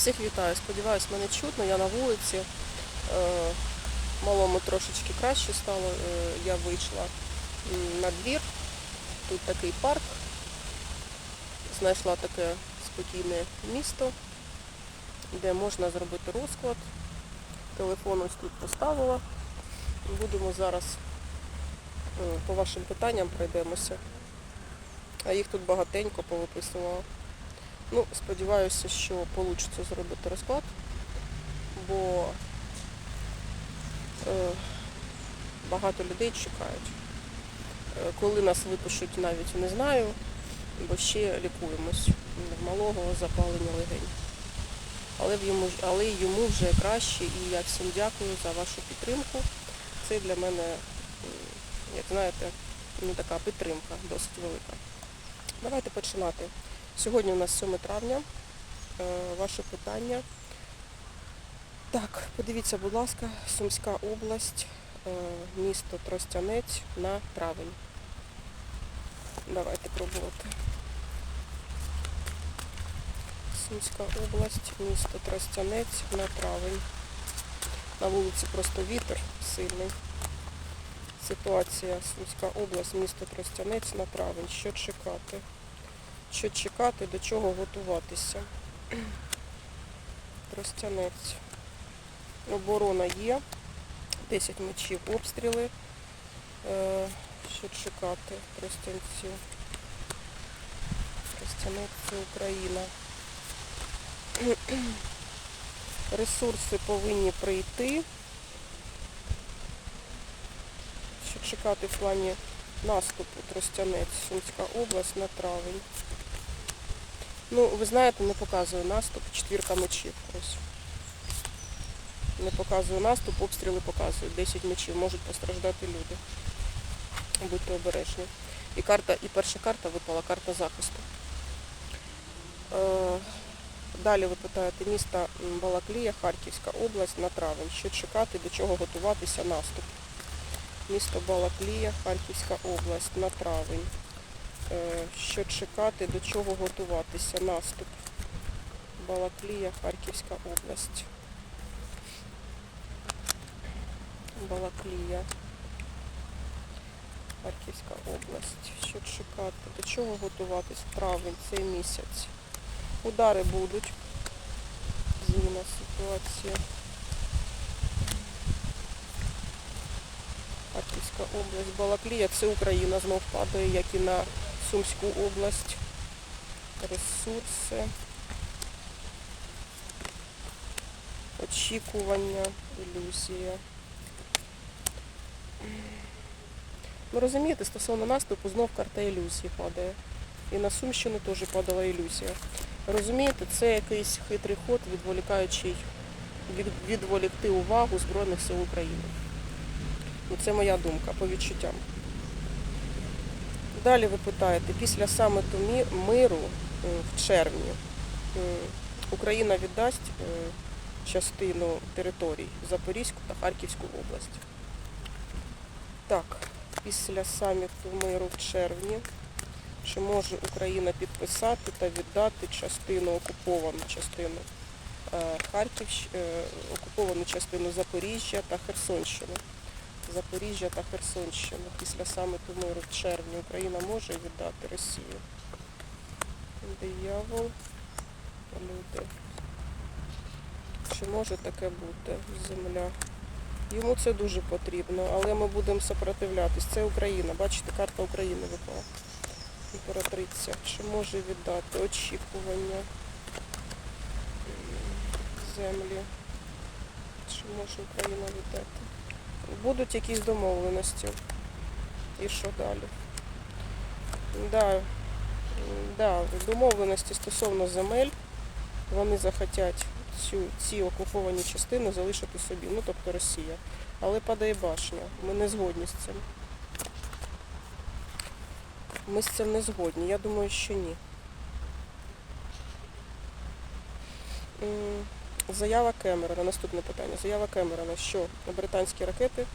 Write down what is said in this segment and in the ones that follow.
Всіх вітаю. Сподіваюсь, мене чутно. Я на вулиці. Е, Малому трошечки краще стало. Е, Я вийшла на двір. Тут такий парк. Знайшла таке спокійне місто, де можна зробити розклад. Телефон ось тут поставила. Будемо зараз е, по вашим питанням пройдемося. А їх тут багатенько повиписувала. Ну, сподіваюся, що вийде зробити розклад, бо е, багато людей чекають. Е, коли нас випишуть, навіть не знаю, бо ще лікуємось в малого запалення легень. Але, йому, але йому вже краще і я всім дякую за вашу підтримку. Це для мене, як знаєте, ну, така підтримка досить велика. Давайте починати. Сьогодні у нас 7 травня. Е, Ваше питання. Так, подивіться, будь ласка, Сумська область, е, місто Тростянець на травень. Давайте пробувати. Сумська область, місто Тростянець на травень. На вулиці просто вітер сильний. Ситуація Сумська область, місто Тростянець на травень. Що чекати? Що чекати, до чого готуватися? Тростянець. Оборона є. 10 мечів обстріли. Е, Що чекати? Тростянцю. Тростянець Україна. Ресурси повинні прийти. Що чекати в плані наступу Тростянець, Сумська область на травень. Ну, ви знаєте, не показує наступ, четвірка мечів. Ось. Не показує наступ, обстріли показують. 10 мечів, можуть постраждати люди. Будьте обережні. І карта, і перша карта випала, карта захисту. Е, Далі ви питаєте міста Балаклія, Харківська область на травень. Що чекати, до чого готуватися наступ. Місто Балаклія, Харківська область на травень. Е, Що чекати, до чого готуватися? Наступ. Балаклія, Харківська область. Балаклія. Харківська область. Що чекати? До чого готуватись? Травень, цей місяць. Удари будуть. Зміна ситуації. Харківська область, Балаклія, це Україна знов падає, як і на Сумську область. Ресурси. Очікування, ілюзія. Ну розумієте, стосовно наступу знов карта ілюзії падає. І на Сумщину теж падала ілюзія. Розумієте, це якийсь хитрий ход, відволікаючий, від, відволікти увагу Збройних сил України. Ну, це моя думка по відчуттям. Далі ви питаєте, після саміту миру в червні Україна віддасть е, частину територій Запорізьку та Харківську область. Так, після саміту миру в червні чи може Україна підписати та віддати частину, окуповану частину е, Харківщ... е, окуповану частину Запоріжжя та Херсонщини. Запоріжжя та Херсонщину. Після саміту миру в червні Україна може віддати Росію. Диявол, люди. Чи може таке бути? Земля. Йому це дуже потрібно, але ми будемо сопротивлятись. Це Україна. Бачите, карта України випала. Імператриця. Чи може віддати? Очікування. Землі. Чи може Україна віддати? Будуть якісь домовленості. І що далі? Да, да, домовленості стосовно земель. Вони захотять цю, ці окуповані частини залишити собі, ну тобто Росія. Але падає башня. Ми не згодні з цим. Ми з цим не згодні. Я думаю, що ні. Заява Кемерона, наступне питання. Заява Кемерона, що британські ракети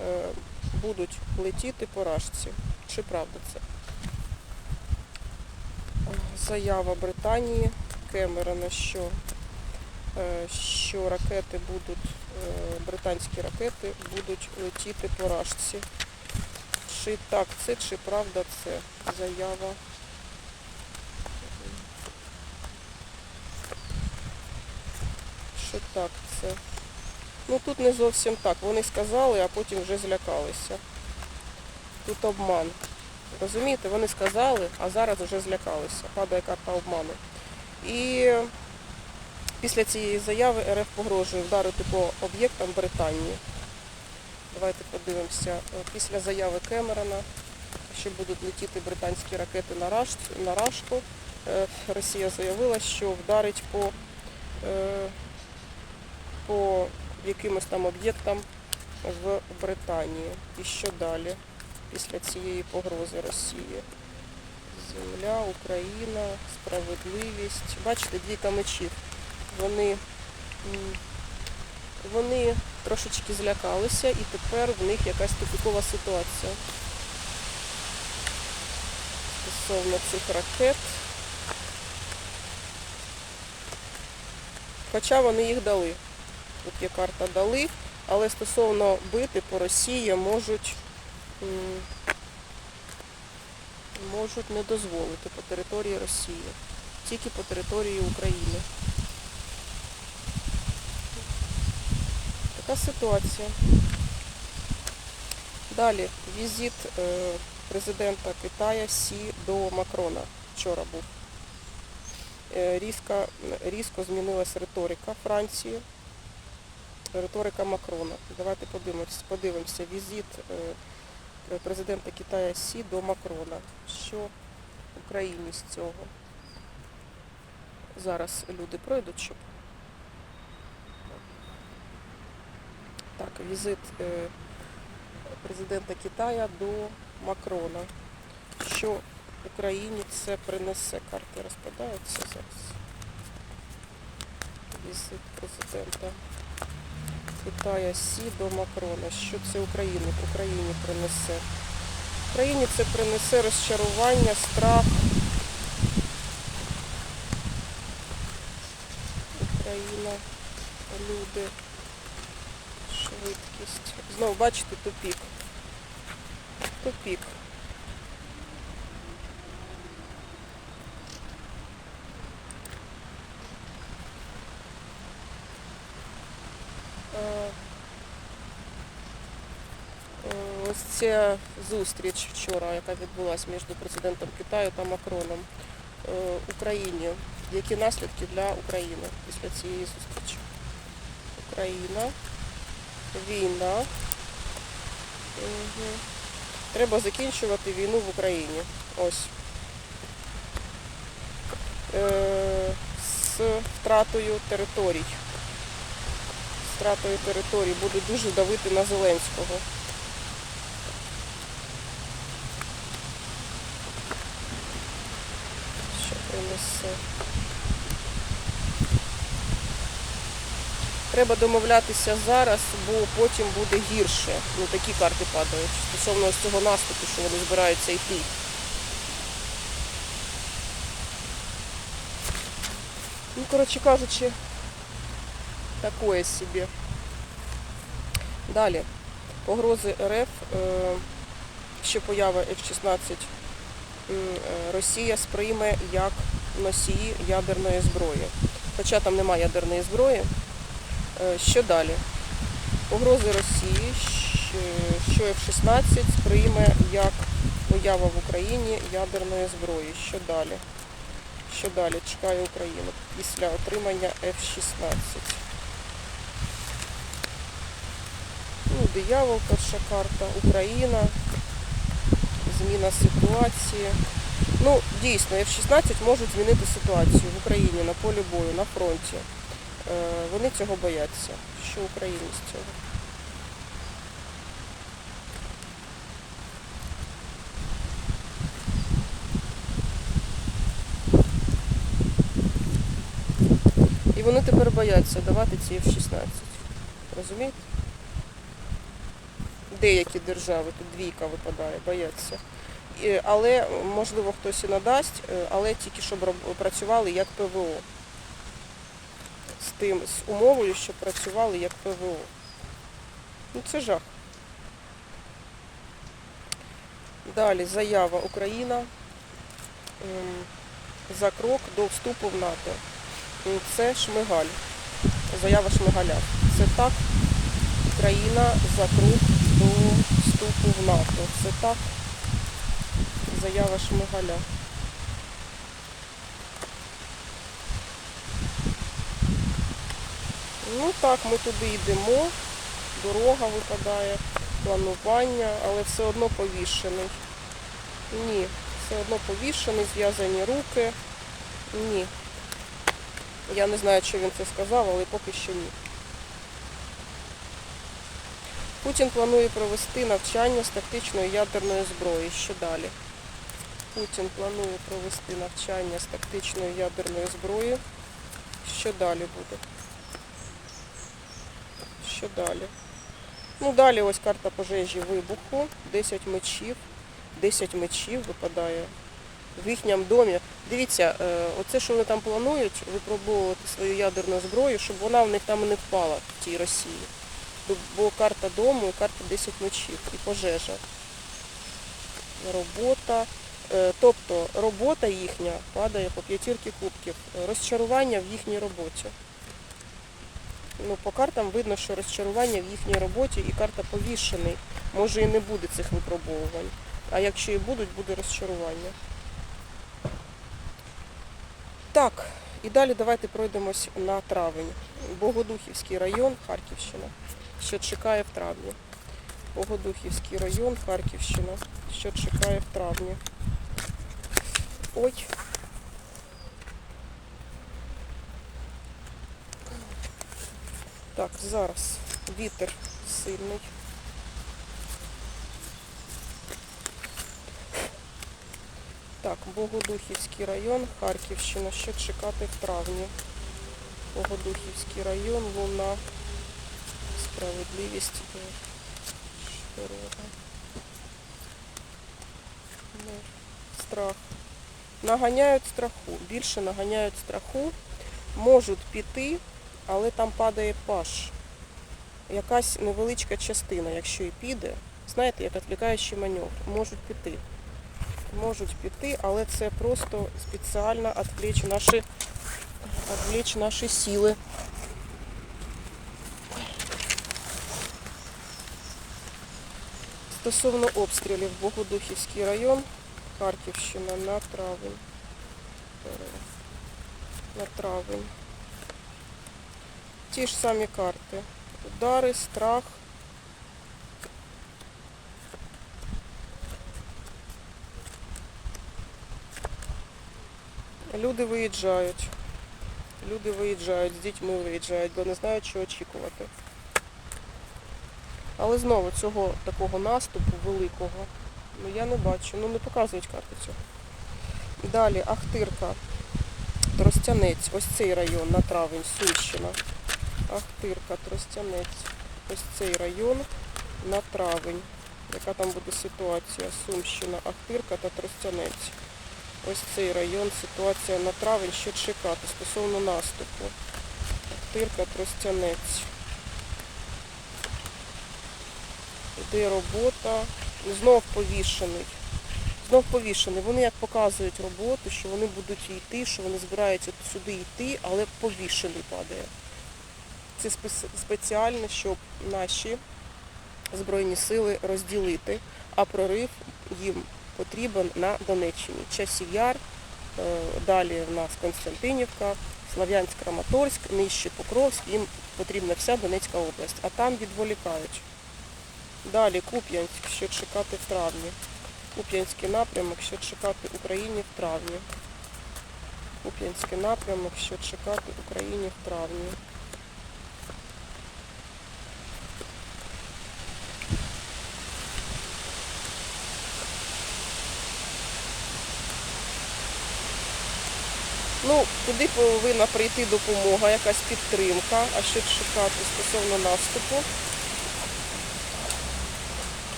е, будуть летіти по рашці. Чи правда це? Заява Британії Кемерона, що е, що ракети будуть, е, британські ракети будуть летіти по рашці. Чи так це, чи правда це заява? Що так це? Ну тут не зовсім так. Вони сказали, а потім вже злякалися. Тут обман. Розумієте, вони сказали, а зараз вже злякалися. Падає карта обману. І після цієї заяви РФ погрожує вдарити по об'єктам Британії. Давайте подивимося. Е, Після заяви Кемерона, що будуть летіти британські ракети на, Раш... на Рашку, е, Росія заявила, що вдарить по, е, по якимось там об'єктам в Британії. І що далі після цієї погрози Росії? Земля, Україна, справедливість. Бачите, двійка мечів. Вони, вони трошечки злякалися і тепер в них якась тупікова ситуація. Стосовно цих ракет. Хоча вони їх дали. Тут є карта дали, але стосовно бити по Росії можуть, можуть не дозволити по території Росії, тільки по території України. Така ситуація. Далі візит е, президента Китая Сі до Макрона вчора був. Е, Різко, різко змінилася риторика Франції, риторика Макрона. Давайте подивимося, подивимося візит е, президента Китая Сі до Макрона. Що Україні з цього? Зараз люди пройдуть, щоб. Так, візит е, президента Китая до Макрона. Що Україні це принесе? Карти розпадаються зараз. Візит президента Китая Сі до Макрона. Що це Україні, Україні принесе? Україні це принесе розчарування, страх. Україна, люди, швидкість. Знову бачите тупік. Тупік. Е, е, Ця зустріч вчора, яка відбулася між президентом Китаю та Макроном е, Україні. Які наслідки для України після цієї зустрічі? Україна, війна. Угу. Треба закінчувати війну в Україні. Ось. Е, з втратою територій. Втратою територій буде дуже давити на Зеленського. Що принесе? Треба домовлятися зараз, бо потім буде гірше. Ну такі карти падають. Стосовно ось цього наступу, що вони збираються йти. Ну, коротше кажучи, такое собі. Далі. Погрози РФ, е, що поява F-16 м, е, Росія сприйме як носії ядерної зброї. Хоча там немає ядерної зброї. Е, Що далі? Погрози Росії, що F-16 сприйме як поява в Україні ядерної зброї. Що далі? Що далі чекає Україну після отримання F-16? Ну, диявол, перша карта, Україна, зміна ситуації. Ну, дійсно, F-16 можуть змінити ситуацію в Україні на полі бою, на фронті. Е, Вони цього бояться. Що Україні з цього? І вони тепер бояться давати ці F-16. Розумієте? Деякі держави, тут двійка випадає, бояться. Але, можливо, хтось і надасть, е, але тільки щоб працювали як ПВО з тим з умовою, щоб працювали як ПВО. Ну це жах. Далі заява Україна ем, за крок до вступу в НАТО. Це Шмигаль. Заява Шмигаля. Це так. Україна за крок до вступу в НАТО. Це так. Заява Шмигаля. Ну так, ми туди йдемо. Дорога випадає, планування, але все одно повішений. Ні, все одно повішений, зв'язані руки. Ні. Я не знаю, чи він це сказав, але поки що ні. Путін планує провести навчання з тактичної ядерної зброї. Що далі? Путін планує провести навчання з тактичної ядерної зброї. Що далі буде? Що далі? Ну, далі ось карта пожежі вибуху, 10 мечів, 10 мечів випадає в їхньому домі. Дивіться, е, оце, що вони там планують, випробовувати свою ядерну зброю, щоб вона в них там не впала в тій Росії. Бо- карта дому і карта 10 мечів і пожежа. Робота. Е, Тобто робота їхня падає по п'ятірки кубків. Розчарування в їхній роботі. Ну, по картам видно, що розчарування в їхній роботі і карта повішений. Може і не буде цих випробовувань. А якщо і будуть, буде розчарування. Так, і далі давайте пройдемось на травень. Богодухівський район, Харківщина. Що чекає в травні. Богодухівський район, Харківщина. Що чекає в травні. Ой. Так, зараз вітер сильний. Так, Богодухівський район, Харківщина. Що чекати в травні? Богодухівський район, Луна, справедливість. Мир, Страх. Наганяють страху. Більше наганяють страху. Можуть піти, але там падає паш. Якась невеличка частина, якщо і піде, знаєте, як відвлікаючий маневр, можуть піти. Можуть піти, але це просто спеціально відвлечь наші, відвлечь наші сили. Стосовно обстрілів Богодухівський район, Харківщина на травень. На травень. Ті ж самі карти. Удари, страх. Люди виїжджають. Люди виїжджають, з дітьми виїжджають, бо не знають, що очікувати. Але знову цього такого наступу великого, ну я не бачу. Ну не показують карти цього. Далі Ахтирка, Тростянець, ось цей район на травень, Сумщина. Ахтирка, Тростянець. Ось цей район на травень. Яка там буде ситуація? Сумщина, Ахтирка та Тростянець. Ось цей район, ситуація на травень, що чекати стосовно наступу. Ахтирка, Тростянець. Іде робота. Знов повішений. Знов повішений. Вони як показують роботу, що вони будуть йти, що вони збираються сюди йти, але повішений падає. Це спеціально, щоб наші Збройні сили розділити, а прорив їм потрібен на Донеччині. Часів Яр, е, далі в нас Константинівка, Слов'янськ, Краматорськ, нижче Покровськ, їм потрібна вся Донецька область, а там відволікають. Далі Куп'янськ, що чекати в травні. Куп'янський напрямок, що чекати Україні в травні. Куп'янський напрямок, що чекати Україні в травні. Ну, туди повинна прийти допомога, якась підтримка, а що чекати стосовно наступу.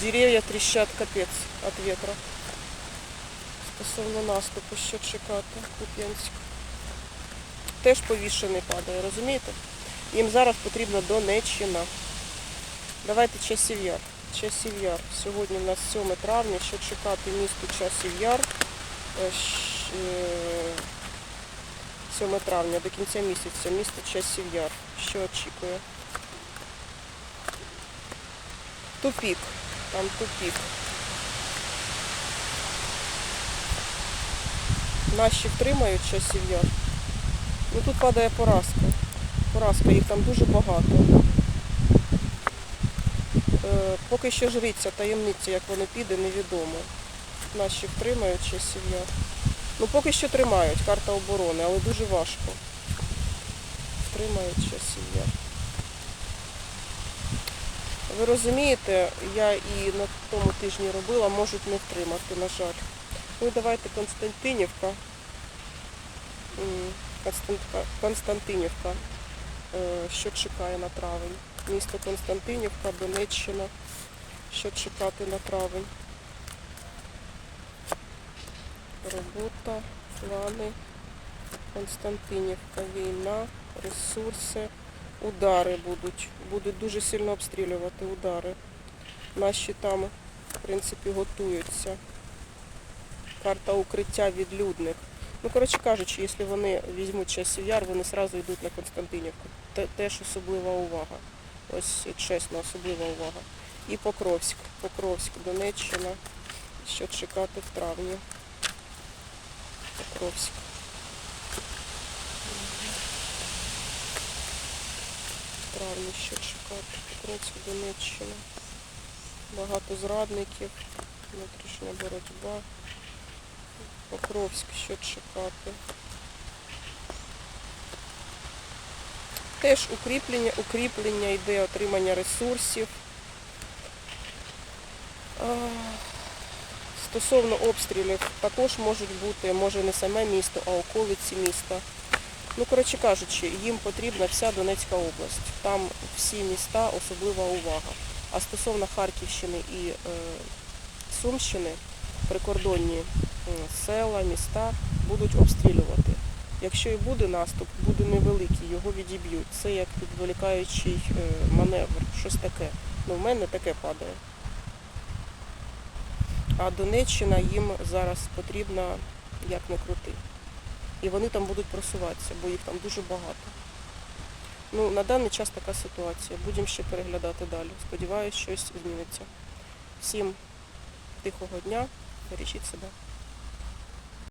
Деревья трещат капец от ветра. Стосовно наступу, що чекати, Куп'янськ. Теж повішений падає, розумієте? Їм зараз потрібна Донеччина. Давайте часів яр. Часів яр. Сьогодні у нас 7 травня. Що чекати місту часів яр? Е, щ- е, 7 травня до кінця місяця місто часів яр. Що очікує? Тупік. Там тупік. Наші втримають часів яр. Ну тут падає поразка. Поразка, їх там дуже багато. Е, поки що жриця, таємниця, як воно піде, невідомо. Наші втримають часів яр. Ну поки що тримають, карта оборони, але дуже важко. Втримають часів яр. Ви розумієте, я і на тому тижні робила, можуть не втримати, на жаль. Ну давайте Константинівка. Константинівка. Е, Що чекає на травень? Місто Константинівка, Донеччина. Що чекати на травень? Робота, плани, Константинівка, війна, ресурси, удари будуть. Будуть дуже сильно обстрілювати удари. Наші там, в принципі, готуються. Карта укриття відлюдник. Ну, коротше кажучи, якщо вони візьмуть часів яр, вони одразу йдуть на Константинівку. Теж особлива увага. Ось чесно, особлива увага. І Покровськ. Покровськ, Донеччина. Що чекати в травні. Покровськ. В травні що чекати. Покровськ, Донеччина. Багато зрадників, внутрішня боротьба. Покровськ, що чекати. Теж укріплення, укріплення йде отримання ресурсів. Стосовно обстрілів, також можуть бути, може не саме місто, а околиці міста. Ну, коротше кажучи, їм потрібна вся Донецька область. Там всі міста особлива увага. А стосовно Харківщини і е, Сумщини, прикордонні села, міста будуть обстрілювати. Якщо і буде наступ, буде невеликий, його відіб'ють. Це як відволікаючий е, маневр, щось таке. Ну, в мене таке падає. А Донеччина їм зараз потрібна як не крути. І вони там будуть просуватися, бо їх там дуже багато. Ну, на даний час така ситуація. Будемо ще переглядати далі. Сподіваюсь, щось зміниться. Всім тихого дня, бережіть себе.